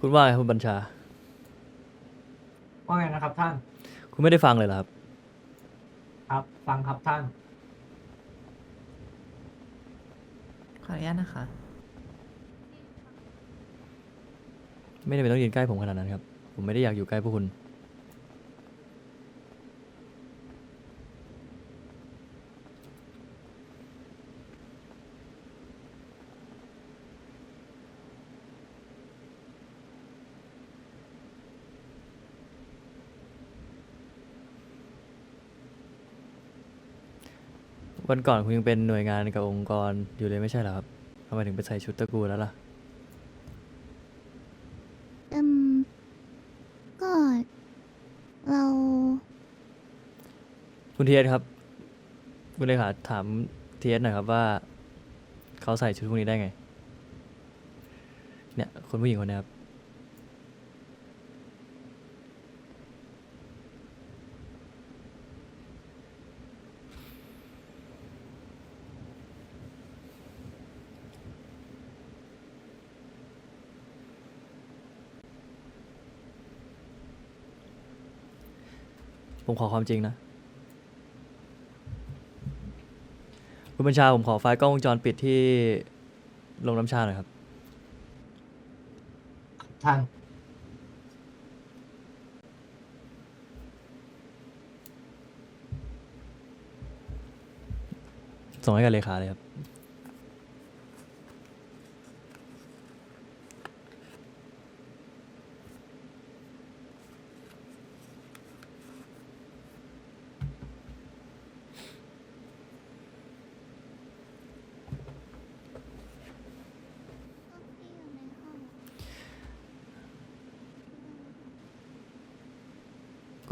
คุณว่าไงคุณบัญชา ว่าไงนะครับท่าน คุณไม่ได้ฟังเลยเหรอครับ ครับ ฟังครับท่าน ขออนุญาตนะคะ ไม่ได้เป็นต้องยืนใกล้ผมขนาดนั้นครับ ผมไม่ได้อยากอยู่ใกล้พวกคุณ วันก่อนคุณยังเป็นหน่วยงานกับองค์กรอยู่เลยไม่ใช่เหรอครับทำไมถึงไปใส่ชุดตระกูลแล้วล่ะ อืมก็เราคุณเทียสครับ คุณเลขาถามเทียสหน่อยครับว่า เขาใส่ชุดพวกนี้ได้ไง เนี่ยคนผู้หญิงคนนี้ครับ ขอความจริงนะ คุณบัญชาผมขอไฟล์กล้องวงจรปิดที่ลงน้ำชาหน่อยครับ ท่านส่งให้กับเลขาเลยครับ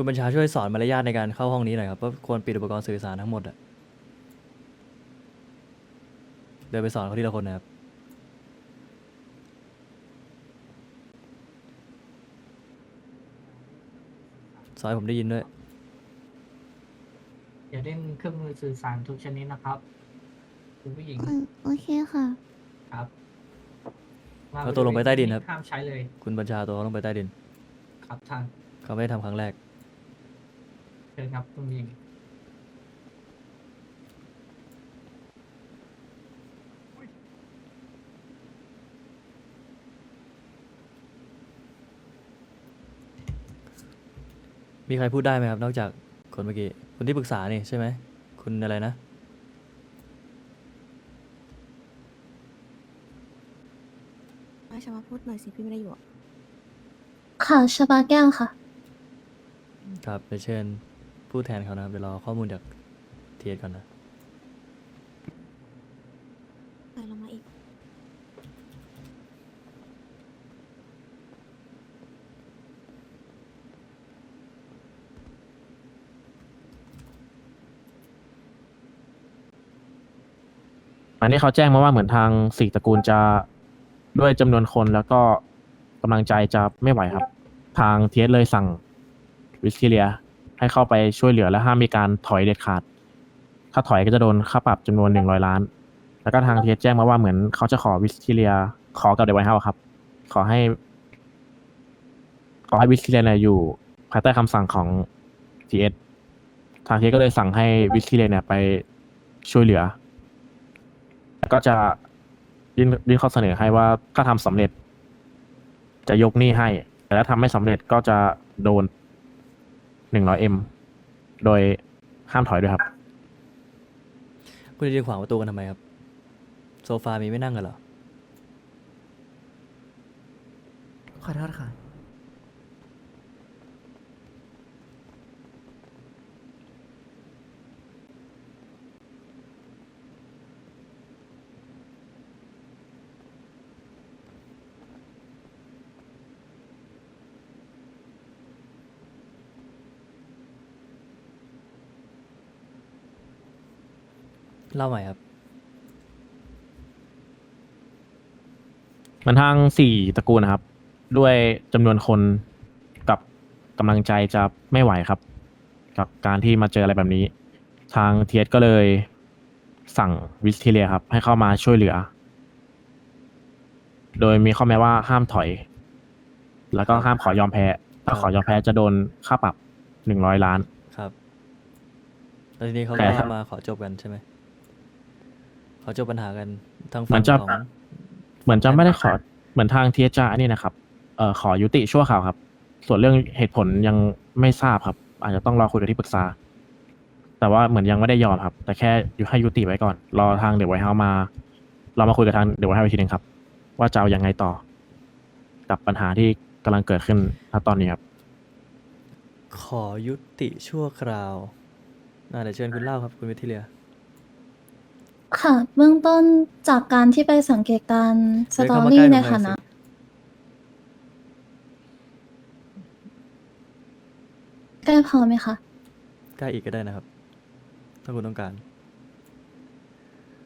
คุณบัญชาช่วยสอนมารยาทในการเข้าห้องนี้หน่อยครับว่าควรปิดอุปกรณ์สื่อสารทั้งหมดอะเดินไปสอนเขาทีละคนนะครับ สอนให้ผมได้ยินด้วย อย่าเล่นเครื่องมือสื่อสารทุกชนิดนะครับ คุณผู้หญิงเออโอเคค่ะ ครับเอาตัวลงไปใต้ดินครับ ห้ามใช้เลยคุณบัญชาตัวเขาลงไปใต้ดิน ครับท่าน เขาไม่ได้ทำครั้งแรก เชิญครับคุณผู้หญิงมีใครพูดได้ไหมครับ นอกจากคนเมื่อกี้คนที่ปรึกษานี่ใช่ไหมคุณอะไรนะอาชามาพูดหน่อยสิพี่ไม่ได้อยู่อะ ค่ะชบาแก้วค่ะ ครับเดี๋ยวเชิญ ผู้แทนเขานะครับเดี๋ยวรอข้อมูลจากเทียก่อนนะไปเรามาอีก อันนี้เขาแจ้งมาว่าเหมือนทางสี่ตระกูลจะด้วยจำนวนคนแล้วก็กำลังใจจะไม่ไหวครับ ทางเทียสเลยสั่งวิสคิเลีย ให้เข้าไปช่วยเหลือและห้ามมีการถอยเด็ดขาด ถ้าถอยก็จะโดนค่าปรับจำนวนหนึ่งร้อยล้าน แล้วก็ทางเทียสแจ้งมาว่าเหมือนเขาจะขอวิสคิเลียขอกับเดวิดเฮาครับ ขอให้ ขอให้วิสคิเลียเนี่ยอยู่ภายใต้คำสั่งของทีเอสทางเทียสก็เลยสั่งให้วิสคิเลียเนี่ยไปช่วยเหลือ แล้วก็จะยื่นยื่นข้อเสนอให้ว่าถ้าทำสำเร็จ จะยกหนี้ให้ แต่ถ้าทำไม่สำเร็จก็จะโดน หนึ่งร้อยเอ็มโดยห้ามถอยด้วยครับ คุณจะยืนขวางประตูกันทำไมครับ โซฟามีไม่นั่งกันเหรอ ขอโทษค่ะ เล่าใหม่ครับ มันทางสี่ตระกูลนะครับ ด้วยจำนวนคนกับกำลังใจจะไม่ไหวครับ กับการที่มาเจออะไรแบบนี้ ทางเทียสก็เลยสั่งวิสเทเลียครับ ให้เข้ามาช่วยเหลือ โดยมีข้อแม้ว่าห้ามถอย แล้วก็ห้ามขอยอมแพ้ ถ้าขอยอมแพ้จะโดนค่าปรับหนึ่งร้อยล้าน ครับ แล้วทีนี้เขาแต่ก็ถ้า มาขอจบกันใช่ไหม ขอจบปัญหากันทางเหมืฝั่องนจะ ของ เหมือนจะไม่ได้ขอเหมือนทางเทียจานี่นะครับเอ่อขอยุติชั่วข่าวครับ ส่วนเรื่องเหตุผลยังไม่ทราบครับ อาจจะต้องรอคุยกับที่ปรึกษา แต่ว่าเหมือนยังไม่ได้ยอมครับ แต่แค่อยู่ให้ยุติไว้ก่อน รอทางเดี๋ยวไว้เฮามา เรามาคุยกับทางเดี๋ยวไว้เฮาอีกทีหนึงครับ ว่าจะเอายังไงต่อ กับปัญหาที่กำลังเกิดขึ้นณตอนนี้ครับ ขอยุติชั่วคราวน่าเดี๋ยวเชิญคุณเล่าครับคุณวิทิเลีย ค่ะ เบื้องต้นจากการที่ไปสังเกตการณ์สเดินตอเข้ามารี่ใกล้ในผมหน่อยฐานะสิใกล้พอไหมคะใกล้อีกก็ได้นะครับ ถ้าคุณต้องการ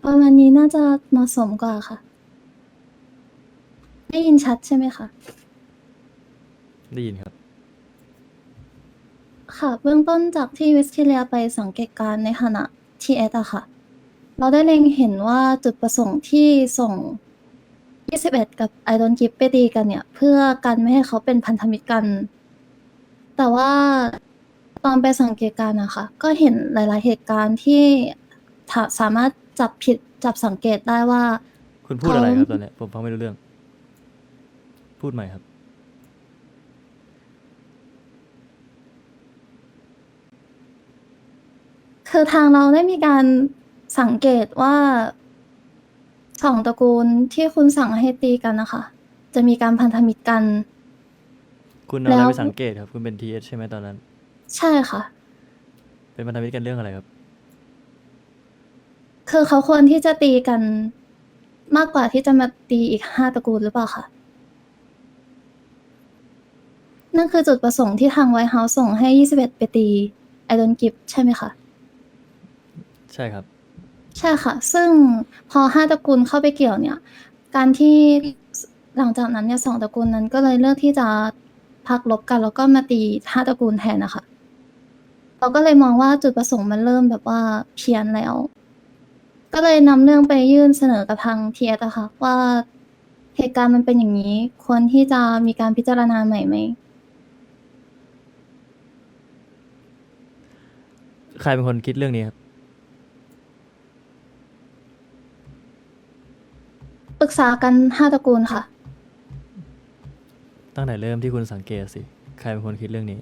ประมาณนี้น่าจะเหมาะสมกว่าค่ะ ได้ยินชัดใช่ไหมคะ ได้ยินครับ ค่ะ เบื้องต้นจากที่วิสติเลียไปสังเกตการณ์ในฐานะทีเอสอะค่ะ เราได้เล็งเห็นว่าจุดประสงค์ที่ส่ง 21 กับไอดอนกิฟไปตีกันเนี่ย เพื่อกันไม่ให้เขาเป็นพันธมิตรกัน แต่ว่าตอนไปสังเกตการณ์นะคะ ก็เห็นหลาย ๆ เหตุการณ์ที่ถาสามารถจับผิดจับสังเกตได้ว่า คุณพูดอะไรครับเขาตอนเนี้ยผมฟังไม่รู้เรื่อง พูดใหม่ครับ คือทางเราได้มีการ สังเกตว่าสองตระกูลที่คุณสั่งให้ตีกันนะคะ จะมีการพันธมิตรกัน คุณเอาอะไรแล้วไปสังเกตครับ คุณเป็นทีเอสใช่ไหมตอนนั้น ใช่ค่ะ เป็นพันธมิตรกันเรื่องอะไรครับ คือเขาควรที่จะตีกันมากกว่าที่จะมาตีอีกห้าตระกูลหรือเปล่าคะนั่นคือจุดประสงค์ที่ทางไวท์เฮาส์ส่งให้ยี่สิบเอ็ดไปตีไอดอนกิฟใช่ไหมคะ ใช่ครับ ใช่ค่ะ ซึ่งพอห้าตระกูลเข้าไปเกี่ยวเนี่ย การที่หลังจากนั้นเนี่ยสองตระกูลนั้นก็เลยเลือกที่จะพักลบกันแล้วก็มาตีห้าตระกูลแทนนะคะ เราก็เลยมองว่าจุดประสงค์มันเริ่มแบบว่าเพี้ยนแล้ว ก็เลยนำเรื่องไปยื่นเสนอกับทางทีเอสอะค่ะว่าเหตุการณ์มันเป็นอย่างนี้ ควรที่จะมีการพิจารณาใหม่ไหมใครเป็นคนคิดเรื่องนี้ครับ ปรึกษากันห้าตระกูลค่ะ ตั้งแต่เริ่มที่คุณสังเกตสิ ใครเป็นคนคิดเรื่องนี้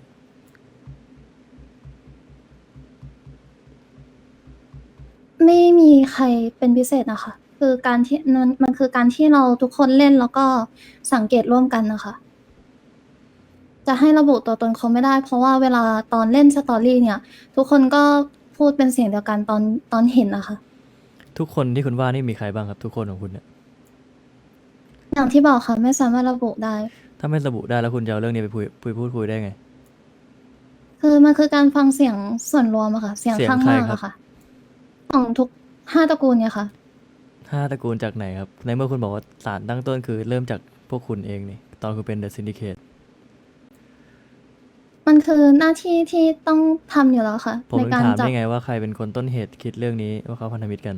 ไม่มีใครเป็นพิเศษนะคะ คือการที่มันมันคือการที่เราทุกคนเล่นแล้วก็สังเกตร่วมกันนะคะ จะให้ระบุตัวตนเขาไม่ได้ เพราะว่าเวลาตอนเล่นสตอรี่เนี่ย ทุกคนก็พูดเป็นเสียงเดียวกันตอนตอนเห็นนะคะ ทุกคนที่คุณว่านี่มีใครบ้างครับ ทุกคนของคุณเนี่ย อย่างที่บอกค่ะไม่สามารถระบุได้ ถ้าไม่ระบุได้แล้วคุณจะเอาเรื่องนี้ไปพูดพูดพูดคุยได้ไง คือมันคือการฟังเสียงส่วนรวมอะค่ะ เสียงเสียงข้างใครมากครับ อะค่ะ ของทุกห้าตระกูลเนี่ยค่ะ ห้าตระกูลจากไหนครับ ในเมื่อคุณบอกว่าสารตั้งต้นคือเริ่มจากพวกคุณเองนี่ตอนคุณเป็นเดอะซินดิเคตมันคือหน้าที่ที่ต้องทำอยู่แล้วค่ะ ผมในถึงการถามจับ ได้ไงว่าใครเป็นคนต้นเหตุคิดเรื่องนี้ว่าเขาพันธมิตรกัน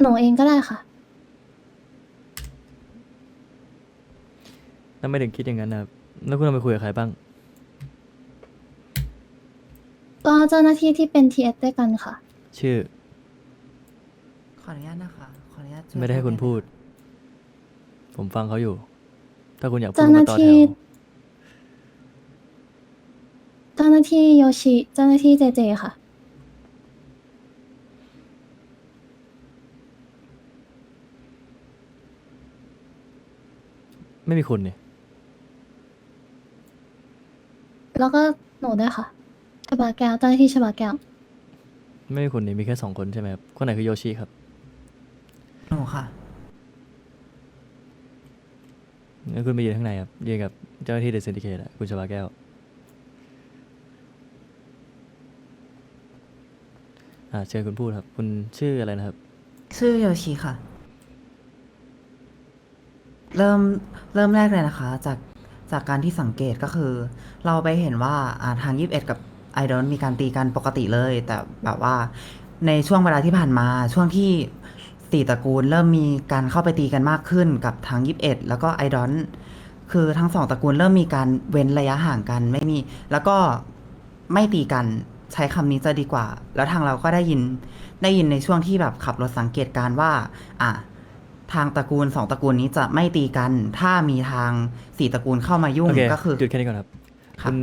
หนูเองก็ได้ค่ะ แล้วไม่ถึงคิดอย่างนั้นนะครับแล้วคุณเอาไปคุยกับใครบ้าง ก็เจ้าหน้าที่ที่เป็นทีเอสด้วยกันค่ะ ชื่อ ขออนุญาตนะคะ ขออนุญาตช่วยไม่ได้ให้คุณวยพูด ผมฟังเขาอยู่ ถ้าคุณอยากพูดเจ้าก็หน้ามาต่อแถที่ ว เจ้าหน้าที่โยชิ เจ้าหน้าที่เจเจค่ะ ไม่มีคุณเนี่ยแล้วก็หนูด้วยค่ะชบาแก้วเจ้าหน้าที่ชบาแก้ว ไม่มีคุณเนี่ยมีแค่สองคนใช่ไหมครับคนไหนคือโยชิครับหนูค่ะ งั้นคุณไปยืนข้างในครับยืนกับเจ้าหน้าที่เดอะซินดิเคตอะคุณชบาแก้ว อ่าเชิญคุณพูดครับ คุณชื่ออะไรนะครับ ชื่อโยชิค่ะ เริ่มเริ่มแรกเลยนะคะ จากจากการที่สังเกตก็คือ เราไปเห็นว่าอ่าทาง21กับไอดอนมีการตีกันปกติเลย แต่แบบว่าในช่วงเวลาที่ผ่านมาช่วงที่สี่ตระกูลเริ่มมีการเข้าไปตีกันมากขึ้นกับทางยิบเอ็ดแล้วก็ไอดอนคือทั้งสองตระกูลเริ่มมีการเว้นระยะห่างกันไม่มี แล้วก็ไม่ตีกันใช้คำนี้จะดีกว่า แล้วทางเราก็ได้ยินได้ยินในช่วงที่แบบขับรถสังเกตการ์ว่า อะ ทางตระกูลสองตระกูลนี้จะไม่ตีกัน ถ้ามีทางสี่ตระกูลเข้ามายุ่งโอเคก็คือ หยุดแค่นี้ก่อนครับครับคุณ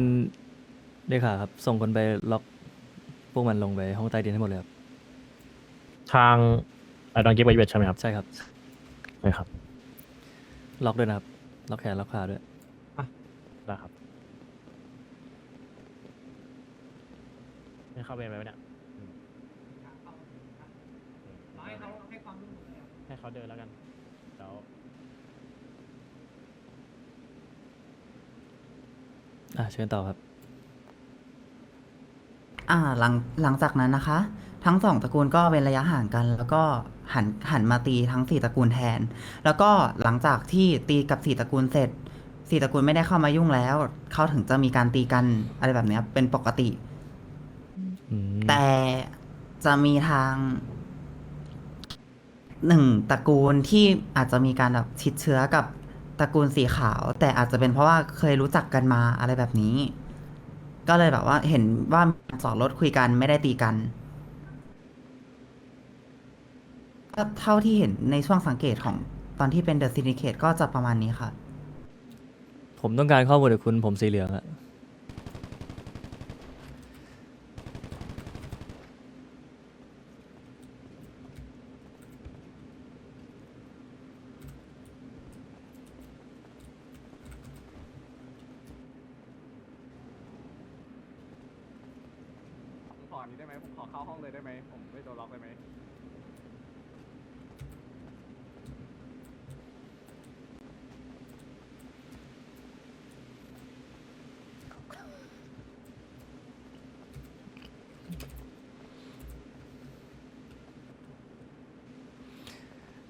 เลขาครับ ส่งคนไปล็อกพวกมันลงไปห้องใต้ดินให้หมดเลยครับ ทางไอดอนเก็บไวเวทใช่ไหมครับใช่ครับ ใช่ครับล็อกด้วยนะครับ ล็อกแขนล็อกขาด้วย ได้ครับไม่เข้าเวรไปไหมเนี่ยอืม ให้เขาเดินแล้วกันเดี๋ยวอะเชิญต่อครับ อ่าหลังหลังจากนั้นนะคะ ทั้งสองตระกูลก็เว้นระยะห่างกัน แล้วก็หันหันมาตีทั้งสี่ตระกูลแทน แล้วก็หลังจากที่ตีกับสี่ตระกูลเสร็จสี่ตระกูลไม่ได้เข้ามายุ่งแล้ว เขาถึงจะมีการตีกันอะไรแบบเนี้ยเป็นปกติ อืมแต่จะมีทาง หนึ่งตระกูลที่อาจจะมีการแบบชิดเชื้อกับตระกูลสีขาว แต่อาจจะเป็นเพราะว่าเคยรู้จักกันมาอะไรแบบนี้ ก็เลยแบบว่าเห็นว่าจอดรถคุยกันไม่ได้ตีกันก็เท่าที่เห็นในช่วงสังเกตของตอนที่เป็นเดอะซินิเคตก็จะประมาณนี้ค่ะ ผมต้องการข้อมูลจากคุณผมสีเหลืองอะ ผมขออันนี้ได้ไหมผมขอเข้าห้องเลยได้ไหม ผมไม่โดนล็อกได้ไหม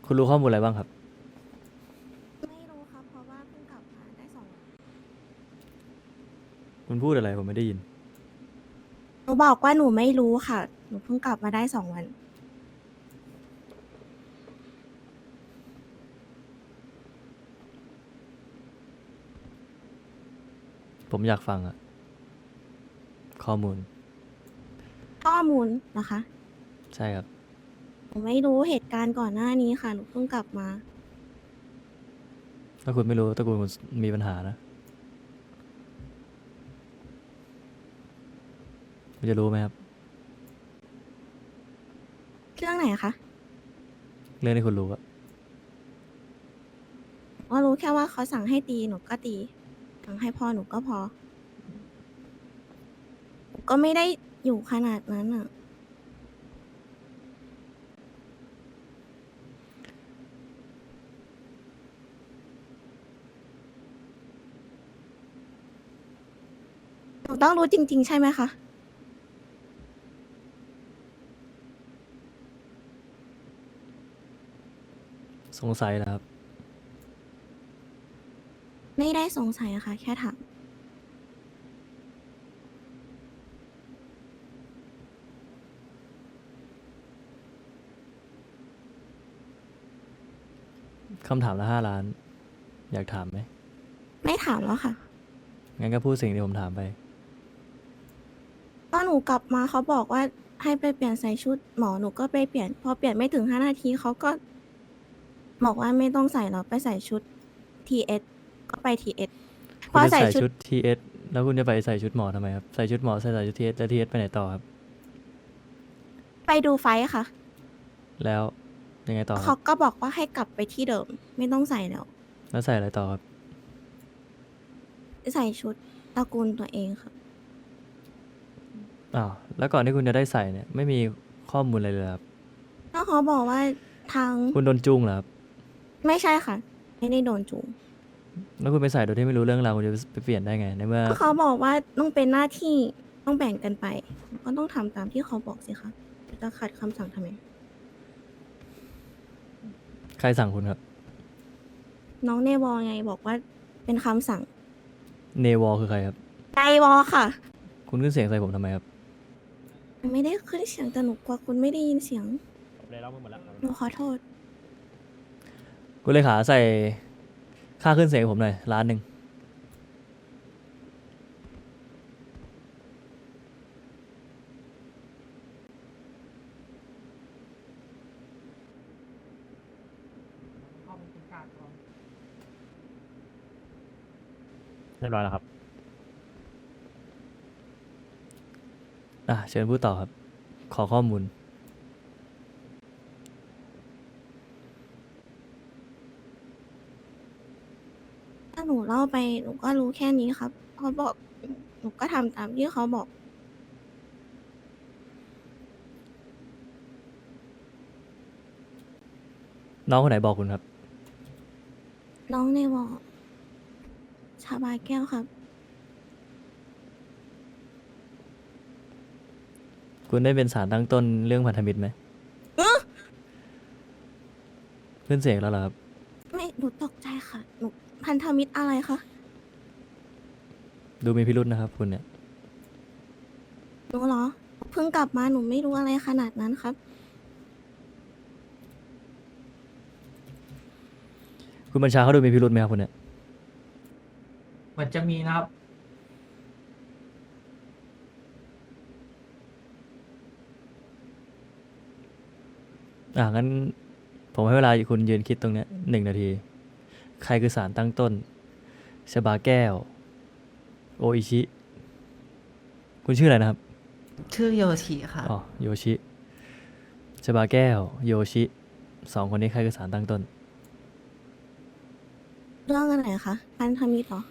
คุณ รู้ข้อมูลอะไรบ้างครับ ไม่รู้ครับ เพราะว่าเพิ่งกลับมาได้สองวันคุณพูดอะไรผมไม่ได้ยิน หนูบอกว่าหนูไม่รู้ค่ะ หนูเพิ่งกลับมาได้สองวัน ผมอยากฟังอะข้อมูล ข้อมูลนะคะ ใช่ครับ หนูไม่รู้เหตุการณ์ก่อนหน้านี้ค่ะ หนูเพิ่งกลับมา ถ้าคุณไม่รู้ตระกูลคุณมีปัญหานะคุณจะรู้ไหมครับ เรื่องไหนอะคะเรื่องที่คุณรู้อะว่ารู้แค่ว่าเขาสั่งให้ตีหนูก็ตี สั่งให้พอหนูก็พอหนูก็ไม่ได้อยู่ขนาดนั้นอะ ต้องรู้จริง ๆ ใช่ไหมคะ สงสัยนะครับ ไม่ได้สงสัยอะค่ะแค่ถามคำถามละห้าล้าน อยากถามไหม ไม่ถามแล้วค่ะ งั้นก็พูดสิ่งที่ผมถามไปตอนหนู กลับมาเขาบอกว่าให้ไปเปลี่ยนใส่ชุดหมอหนูก็ไปเปลี่ยน พอเปลี่ยนไม่ถึงห้านาทีเขาก็ บอกว่าไม่ต้องใส่แล้วไปใส่ชุด TS ก็ไป TS พคุณอจะใส่ใส่ชุดชุด TS แล้วคุณจะไปใส่ชุดหมอทำไมครับ ใส่ชุดหมอใส่ใส่ชุด TS แล้ว TS ไปไหนต่อครับ ไปดูไฟท์ค่ะ แล้วยังไงต่อคเขารับ ก็บอกว่าให้กลับไปที่เดิม ไม่ต้องใส่แล้ว แล้วใส่อะไรต่อครับ ใส่ชุดตระกูลตัวเองค่ะ อ้าวแล้วก่อนที่คุณจะได้ใส่เนี่ยไม่มีข้อมูลอะไรเลยเหรอครับแล้วเขาบอกว่าทางคุณโดนจุ้งเหรอครับไม่ใช่ค่ะ ไม่ได้โดนจูงแล้วคุณไปใส่โดยที่ไม่รู้เรื่องราวคุณจะไปเปลี่ยนได้ไงในเมื่อ ก็เขาบอกว่าต้องเป็นหน้าที่ต้องแบ่งกันไป ก็ต้องทำตามที่เขาบอกสิคะจะขัดคำสั่งทำไม ใครสั่งคุณครับน้องเนวอไงบอกว่าเป็นคำสั่งเนวอคือใครครับ ไดวอค่ะ คุณขึ้นเสียงใส่ผมทำไมครับ ไม่ได้ขึ้นเสียงแต่หนูกลัวคุณไม่ได้ยินเสียงเลยแล้วมึงหมดแล้วหนูขอโทษ คุณเลขาใส่ค่าขึ้นเสียงให้ผมหน่อยล้านหนึ่งเข้าไปเป็นการก่อนเรียบร้อยแล้วครับ อะเชิญพูดต่อครับ ขอข้อมูล ถ้าหนูเล่าไปหนูก็รู้แค่นี้ครับเขาบอกหนูก็ทำตามที่เขาบอก น้องคนไหนบอกคุณครับ น้องในวอลชาบาแก้วครับ คุณได้เป็นสารตั้งต้นเรื่องพันธมิตรไหมเอ๊ะขึ้นเสียงแล้วเหรอครับ ไม่หนูตกใจค่ะหนูพันธมิตรอะไรคะดูมีพิรุษนะครับ คุณเนี่ย หนูเหรอ เพิ่งกลับมาหนูไม่รู้อะไรขนาดนั้นครับ คุณบัญชาเขาดูมีพิรุษไหมครับคุณเนี่ย เหมือนจะมีนะครับ อ่างั้น ผมให้เวลาคุณยืนคิดตรงเนี้ยหนึ่งนาที ใครคือสารตั้งต้นชบาแก้ว โออิชิ คุณชื่ออะไรนะครับ ชื่อโยชิค่ะ อ๋อ โยชิชบาแก้ว โยชิสองคนนี้ใครคือสารตั้งต้น เรื่องอะไรคะพันธมิตรเหรอ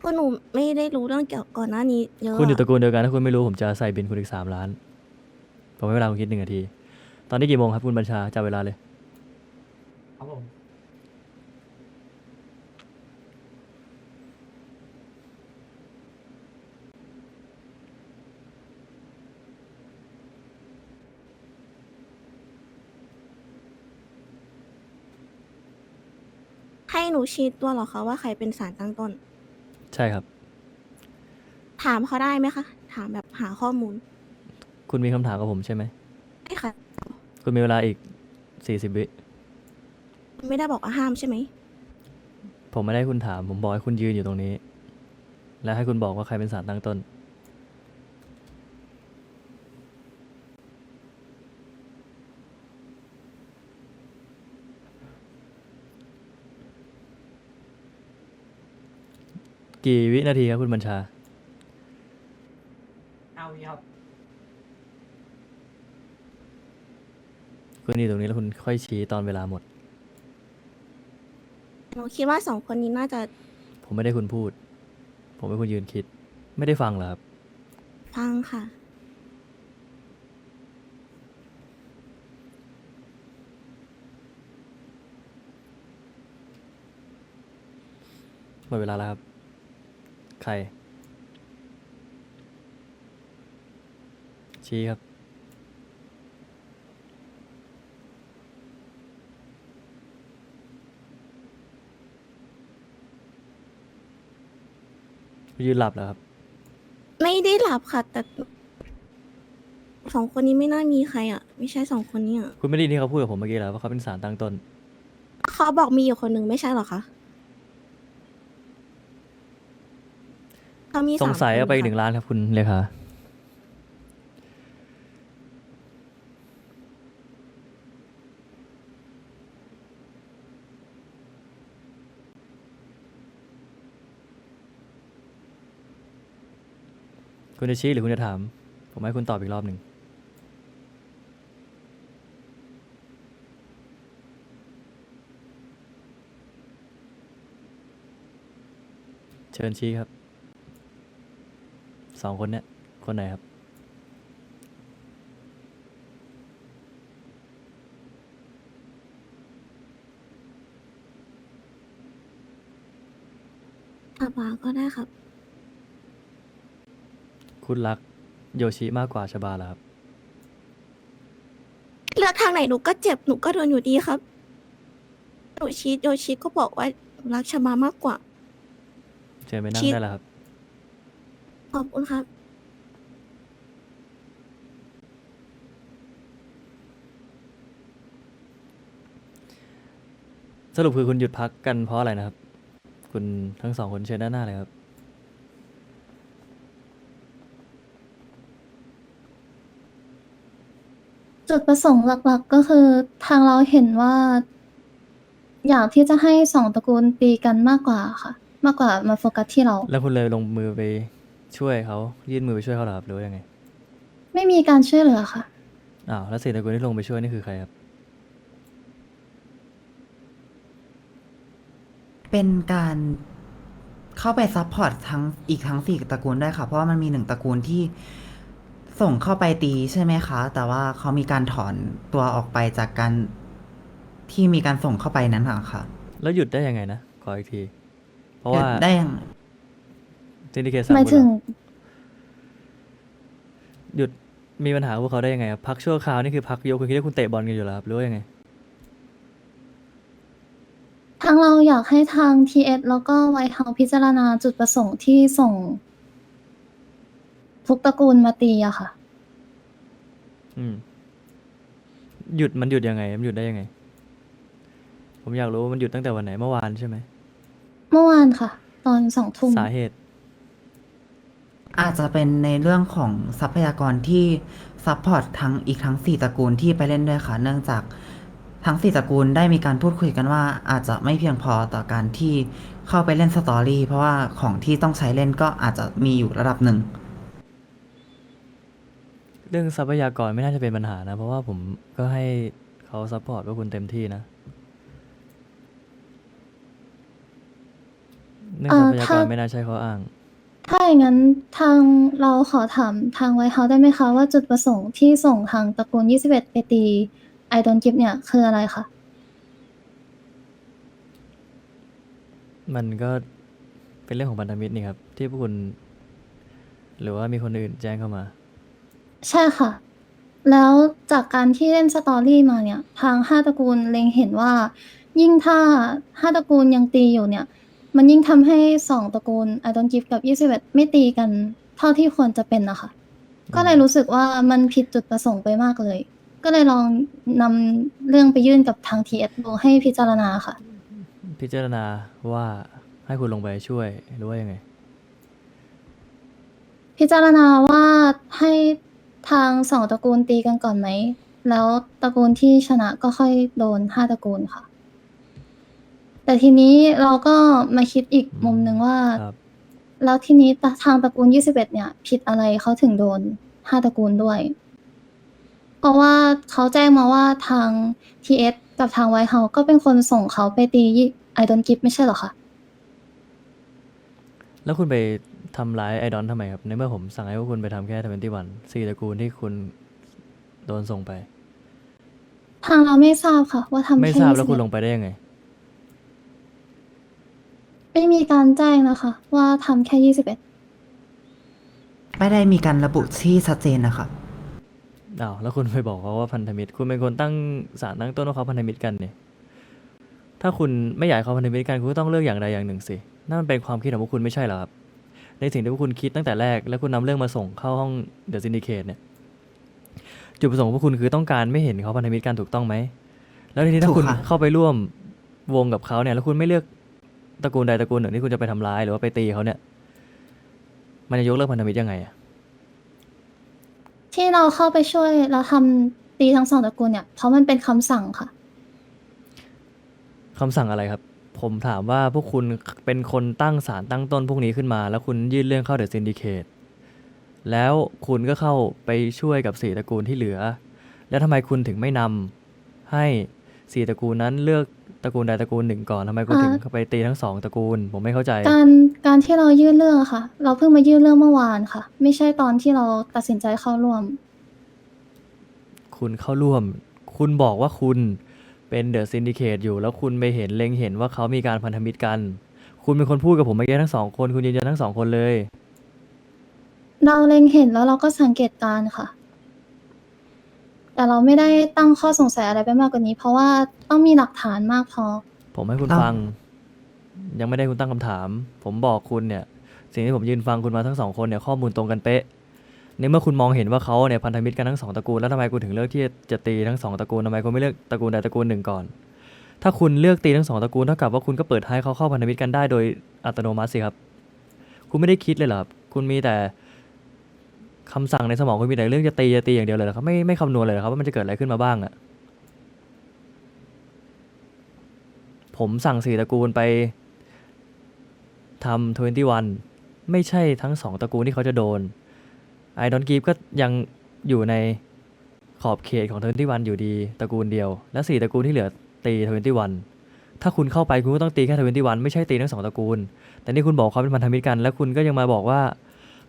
พวกหนูไม่ได้รู้เรื่องเกี่ยวก่อนหน้านี้เยอะคุณอยู่ตอะระกูลเดียวกันถ้าคุณไม่รู้ผมจะใส่บินคุณอีกสามล้านผมให้เวลาคุณคิดหนึ่งนาที ตอนนี้กี่โมงครับคุณบัญชาจับเวลาเลย ครับผมให้หนูชี้ตัวเหรอคะว่าใครเป็นสารตั้งต้น ใช่ครับ ถามเขาได้ไหมคะ ถามแบบหาข้อมูล คุณมีคำถามกับผมใช่ไหมได้ค่ะ คุณมีเวลาอีกสี่สิบวิ ไม่ได้บอกว่าห้ามใช่ไหม ผมไม่ได้ให้คุณถาม ผมบอกให้คุณยืนอยู่ตรงนี้ และให้คุณบอกว่าใครเป็นสารตั้งต้น กี่วินาทีครับคุณบัญชา เอาอีกครับ คุณอยู่ตรงนี้แล้วคุณค่อยชี้ตอนเวลาหมด หนูคิดว่าสองคนนี้น่าจะผมไม่ได้คุณพูด ผมให้คุณยืนคิด ไม่ได้ฟังเหรอครับ ฟังค่ะ หมดเวลาแล้วครับ ใคร ชี้ครับ ยืนหลับแล้วครับ ไม่ได้หลับค่ะ แต่สองคนนี้ไม่น่ามีใครอะ ไม่ใช่สองคนนี้อะคุณไม่ได้ยินที่เขาพูดกับผมเมื่อกี้แล้วว่าเขาเป็นสารตั้งต้น เขาบอกมีอยู่คนหนึ่งไม่ใช่เหรอคะเขามีสงสัยมคนเอาไปอีกค่ะหนึ่งล้านครับคุณเลขา คุณจะชี้หรือคุณจะถาม ผมให้คุณตอบอีกรอบหนึ่ง เชิญชี้ครับ สองคนเนี้ย คนไหนครับชาบาก็ได้ครับ คุณรักโยชิมากกว่าชบาเหรอครับ เลือกทางไหนหนูก็เจ็บหนูก็โดนอยู่ดีครับหนูชิโยชิก็บอกว่ารักชบามากกว่า เชิญไปนั่งได้แล้วครับ ขอบคุณครับ สรุปคือคุณหยุดพักกันเพราะอะไรนะครับ คุณทั้งสองคนเชิญด้านหน้าเลยครับ จุดประสงค์หลักๆ ก็คือทางเราเห็นว่า อยากที่จะให้สองตระกูลตีกันมากกว่าค่ะ มากกว่ามาโฟกัสที่เรา แล้วคุณเลยลงมือไปช่วยเขายื่นมือไปช่วยเขาเหรอครับหรือว่ายังไงไม่มีการช่วยเหลือค่ะ อ้าวแล้วสี่ตระกูลที่ลงไปช่วยนี่คือใครครับเป็นการเข้าไปซัพพอร์ตทั้งอีกทั้งสี่ตระกูลได้วยค่ะ เพราะว่ามันมีหนึ่งตระกูลที่ ส่งเข้าไปตีใช่ไหมคะ แต่ว่าเขามีการถอนตัวออกไปจากการที่มีการส่งเข้าไปนั้นค่ะแล้วหยุดได้ยังไงนะขออีกที เพราะว่าได้ยังซินดิเคตหสามมายคนถึงเหรอหยุดมีปัญหากับพวกเขาได้ยังไงครับพักชั่วคราวนี่คือพักยกคุณคิดว่าคุณเตะบอลกันอยู่แล้วครับหรือว่ายังไง ทางเราอยากให้ทาง TS แล้วก็ไวท์เฮาพิจารณาจุดประสงค์ที่ส่ง ทุกตระกูลมาตีอะค่ะ อืม หยุดมันหยุดยังไง มันหยุดได้ยังไง ผมอยากรู้ว่ามันหยุดตั้งแต่วันไหนเมื่อวานใช่ไหมเมื่อวานค่ะ ตอนสองทุ่มสาเหตุ อาจจะเป็นในเรื่องของทรัพยากรที่ซัพพอร์ตทั้งอีกทั้งสี่ตระกูลที่ไปเล่นด้วยค่ะ เนื่องจากทั้งสี่ตระกูลได้มีการพูดคุยกันว่า อาจจะไม่เพียงพอต่อการที่เข้าไปเล่นสตอรี่เพราะว่าของที่ต้องใช้เล่นก็อาจจะมีอยู่ระดับหนึ่ง เรื่องทรัพยากรไม่น่าจะเป็นปัญหานะ เพราะว่าผมก็ให้เขาซัพพอร์ตพวกคุณเต็มที่นะเรื่องเอ่ทอรัพยากถ้ารไม่น่าใช่ข้ออ้าง ถ้าอย่างนั้นทางเราขอถามทางไวท์เฮาได้ไหมคะ ว่าจุดประสงค์ที่ส่งทางตระกูล 21 ไปตีไอดอนกิฟเนี่ยคืออะไรคะ มันก็เป็นเรื่องของพันธมิตรนี่ครับ ที่พวกคุณ หรือว่ามีคนอื่นแจ้งเข้ามา ใช่ค่ะ แล้วจากการที่เล่นสตอรี่มาเนี่ย ทางห้าตระกูลเล็งเห็นว่า ยิ่งถ้าห้าตระกูลยังตีอยู่เนี่ย มันยิ่งทำให้สองตระกูลไอดอนกิฟกับ21ไม่ตีกันเท่าที่ควรจะเป็นนะคะ ก็เลยรู้สึกว่ามันผิดจุดประสงค์ไปมากเลย ก็เลยลองนำเรื่องไปยื่นกับทางทีเอสดูให้พิจารณาค่ะ พิจารณาว่าให้คุณลงไปช่วยหรือว่ายังไง พิจารณาว่าให้ ทางสองตระกูลตีกันก่อนไหม แล้วตระกูลที่ชนะก็ค่อยโดนห้าตระกูลค่ะ แต่ทีนี้เราก็มาคิดอีกมุมหนึ่งว่า ครับ แล้วทีนี้ทางตระกูล21เนี่ย ผิดอะไรเขาถึงโดนห้าตระกูลด้วย เพราะว่าเขาแจ้งมาว่าทาง TS กับทางไวท์เฮาก็เป็นคนส่งเขาไปตีไอดอนกิฟไม่ใช่เหรอคะ แล้วคุณไป ทำร้ายไอดอนทำไมครับ ในเมื่อผมสั่งให้พวกคุณไปทำแค่ทเวนตี้วันสี่ตระกูลที่คุณโดนส่งไป ทางเราไม่ทราบค่ะ ว่าทำไม่แค่ทราบแล้ว21คุณลงไปได้ยังไง ไม่มีการแจ้งนะคะ ว่าทำแค่21ไม่ได้มีการระบุที่ชัดเจนนะคะอ้าวแล้วคุณไปบอกเขาว่าพันธมิตร คุณเป็นคนตั้งสารตั้งต้นว่าเขาพันธมิตรกันเนี่ย ถ้าคุณไม่อยากให้เขาพันธมิตรกันคุณก็ต้องเลือกอย่างใดอย่างหนึ่งสินั่นมันเป็นความคิดของพวกคุณไม่ใช่เหรอครับ ในสิ่งที่พวกคุณคิดตั้งแต่แรก แล้วคุณนำเรื่องมาส่งเข้าห้องเดอะซินดิเคตเนี่ยจุดประสงค์ของพวกคุณคือต้องการไม่เห็นเขาพันธมิตรกันถูกต้องไหม แล้วทีนี้ถ้าถูกคุณค่ะเข้าไปร่วมวงกับเขาเนี่ย แล้วคุณไม่เลือกตระกูลใดตระกูลหนึ่งที่คุณจะไปทำร้ายหรือว่าไปตีเขาเนี่ย มันจะยกเลิกพันธมิตรยังไงอะที่เราเข้าไปช่วยเราทำตีทั้งสองตระกูลเนี่ยเพราะมันเป็นคำสั่งค่ะคำสั่งอะไรครับ ผมถามว่าพวกคุณเป็นคนตั้งสารตั้งต้นพวกนี้ขึ้นมา แล้วคุณยื่นเรื่องเข้าเดอะซินดิเคตแล้วคุณก็เข้าไปช่วยกับสี่ตระกูลที่เหลือ แล้วทำไมคุณถึงไม่นำให้สี่ตระกูลนั้นเลือกตระกูลใดตระกูลหนึ่งก่อนทำไมคุณอ่าถึงเข้าไปตีทั้งสองตระกูล ผมไม่เข้าใจ การการที่เรายื่นเรื่องอะค่ะ เราเพิ่งมายื่นเรื่องเมื่อวานค่ะ ไม่ใช่ตอนที่เราตัดสินใจเข้าร่วม คุณเข้าร่วม คุณบอกว่าคุณ เป็นเดอะซินดิเคตอยู่แล้วคุณไปเห็นเล็งเห็นว่าเขามีการพันธมิตรกัน คุณเป็นคนพูดกับผมเมื่อกี้ทั้งสองคน คุณยืนยันทั้งสองคนเลย เราเล็งเห็นแล้วเราก็สังเกตการณ์ค่ะ แต่เราไม่ได้ตั้งข้อสงสัยอะไรไปมากกว่านี้ เพราะว่าต้องมีหลักฐานมากพอ ผมให้คุณอ้าวฟัง ยังไม่ได้คุณตั้งคำถาม ผมบอกคุณเนี่ย สิ่งที่ผมยืนฟังคุณมาทั้งสองคนเนี่ยข้อมูลตรงกันเป๊ะ ในเมื่อคุณมองเห็นว่าเขาเนี่ยพันธมิตรกันทั้งสองตระกูลแล้วทำไมคุณถึงเลือกที่จะตีทั้งสองตระกูลทำไมคุณไม่เลือกตระกูลใดตระกูลหนึ่งก่อน ถ้าคุณเลือกตีทั้งสองตระกูลเท่ากับว่าคุณก็เปิดท้เขาเข้าพันธมิตรกันได้โดยอัตโนมัติสิครับ คุณไม่ได้คิดเลยเหรอครับคุณมีแต่คำสั่งในสมองคุณมีแต่เรื่องจะตีจะตีอย่างเดียวเลยเหรอครับไม่ไม่คำนวณเลยเหรอครับว่ามันจะเกิดอะไรขึ้นมาบ้างอะผมสั่งสี่ตระกูลไปทำทเวนตี้วันไม่ใช่ทั้งสองตระกูลที่เขาจะโดน ไอดอนกีฟก็ยังอยู่ในขอบเขตของทเวนตี้วันอยู่ดีตระกูลเดียว และสี่ตระกูลที่เหลือตีทเวนตี้วันถ้าคุณเข้าไปคุณก็ต้องตีแค่ทเวนตี้วันไม่ใช่ตีทั้งสองตระกูล แต่นี่คุณบอกเขาเป็นพันธมิตรกัน แล้วคุณก็ยังมาบอกว่า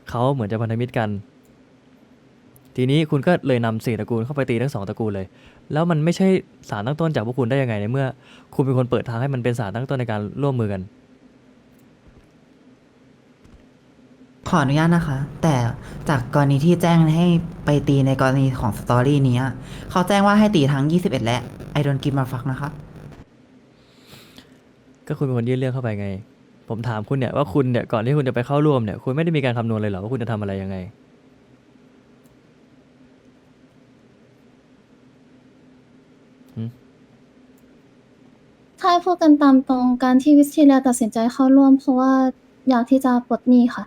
เขาเหมือนจะพันธมิตรกัน ทีนี้คุณก็เลยนำสี่ตระกูลเข้าไปตีทั้งสองตระกูลเลย แล้วมันไม่ใช่สารตั้งต้นจากพวกคุณได้ยังไงในเมื่อ คุณเป็นคนเปิดทางให้มันเป็นสารตั้งต้นในการร่วมมือกัน ขออนุญาตนะคะ แต่จากกรณีที่แจ้งให้ไปตีในกรณีของสตอรี่นี้อะเขาแจ้งว่าให้ตีทั้ง 21 และไอดอนกิมมาฟักนะคะ ก็คุณเป็นคนยื่นเรื่องเข้าไปไง ผมถามคุณเนี่ยว่าคุณเนี่ยก่อนที่คุณจะไปเข้าร่วมเนี่ยคุณไม่ได้มีการคำนวณเลยเหรอว่าคุณจะทำอะไรยังไง ถ้าให้พูดกันตามตรงการที่วิสทีเรียตัดสินใจเข้าร่วม เพราะว่าอยากที่จะปลดหนี้ค่ะ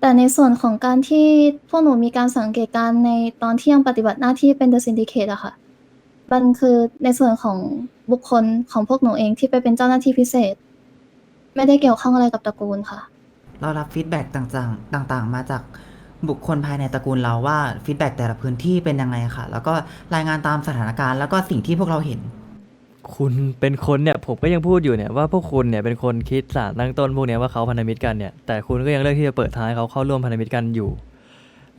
แต่ในส่วนของการที่พวกหนูมีการสังเกตการณ์ในตอนที่ยังปฏิบัติหน้าที่เป็น The Syndicate อะค่ะ มันคือในส่วนของบุคคลของพวกหนูเองที่ไปเป็นเจ้าหน้าที่พิเศษ ไม่ได้เกี่ยวข้องอะไรกับตระกูลค่ะ เรารับฟีดแบ็กต่างๆ ต่างๆ มาจากบุคคลภายในตระกูลเราว่าฟีดแบ็กแต่ละพื้นที่เป็นยังไงค่ะ แล้วก็รายงานตามสถานการณ์แล้วก็สิ่งที่พวกเราเห็น คุณเป็นคนเนี่ยผมก็ยังพูดอยู่เนี่ยว่าพวกคุณเนี่ยเป็นคนคิดสารตั้งต้นพวกเนี้ยว่าเขาพันธมิตรกันเนี่ยแต่คุณก็ยังเลือกที่จะเปิดท้ายเขาเข้าร่วมพันธมิตรกันอยู่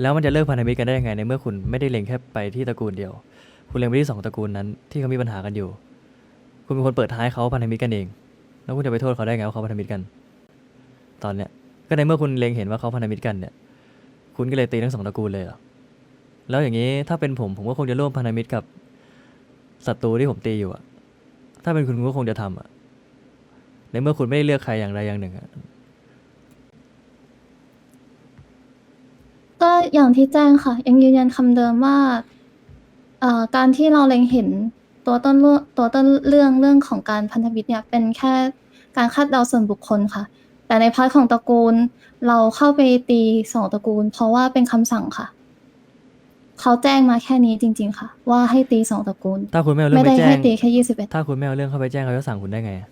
แล้วมันจะเลิกพันธมิตรกันได้ยังไงในเมื่อคุณไม่ได้เล็งแค่ไปที่ตระกูลเดียว คุณเล็งไปที่สองตระกูลนั้นที่เขามีปัญหากันอยู่ คุณเป็นคนเปิดท้ายเขาพันธมิตรกันเอง แล้วคุณจะไปโทษเขาได้ไงว่าเขาพันธมิตรกัน ตอนเนี้ยก็ในเมื่อคุณเล็งเห็นว่าเขาพันธมิตรกันเนี่ย คุณก็เลยตีทั้งสองตระกูลเลยเหรอแล้วอย่างนี้ถ้าเป็นผมผมก็คงจะร่วมพันธมิตรกับศัตรูที่ผมตีอยู่อะ ถ้าเป็นคุณคุณก็คงจะทำอะในเมื่อคุณไม่ได้เลือกใครอย่างใดอย่างหนึ่งอะก็อย่างที่แจ้งค่ะ ยังยืนยันคำเดิมว่าเอ่อการที่เราเล็งเห็นตัวต้นเรื่องตัวต้นเรื่องเรื่องของการพันธมิตรเนี่ยเป็นแค่การคาดเดาส่วนบุคคลค่ะ แต่ในพาร์ทของตระกูลเราเข้าไปตีสองตระกูล เพราะว่าเป็นคำสั่งค่ะ เขาแจ้งมาแค่นี้จริง ๆ ค่ะ ว่าให้ตีสองตระกูล ถ้าคุณไม่เอาเรื่อไม่งไปได้แจ้ให้ง ตีแค่ยี่สิบเอ็ดถ้าคุณไม่เอาเรื่องเข้าไปแจ้งเขาจะสั่งคุณได้ไงอะ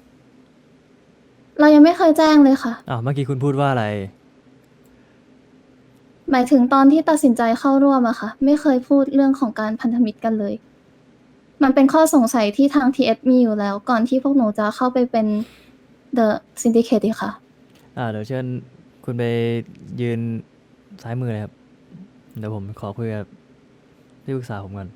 เรายังไม่เคยแจ้งเลยค่ะ อ้าวเมื่อกี้คุณพูดว่าอะไร หมายถึงตอนที่ตัดสินใจเข้าร่วมอะค่ะ ไม่เคยพูดเรื่องของการพันธมิตรกันเลย มันเป็นข้อสงสัยที่ทาง TS มีอยู่แล้ว ก่อนที่พวกหนูจะเข้าไปเป็น The Syndicate อีกค่ะ อ่าเดี๋ยวเชิญคุณไปยืนซ้ายมือเลยครับ เดี๋ยวผมขอคุยกับ ที่ปรึกษาผมก่อน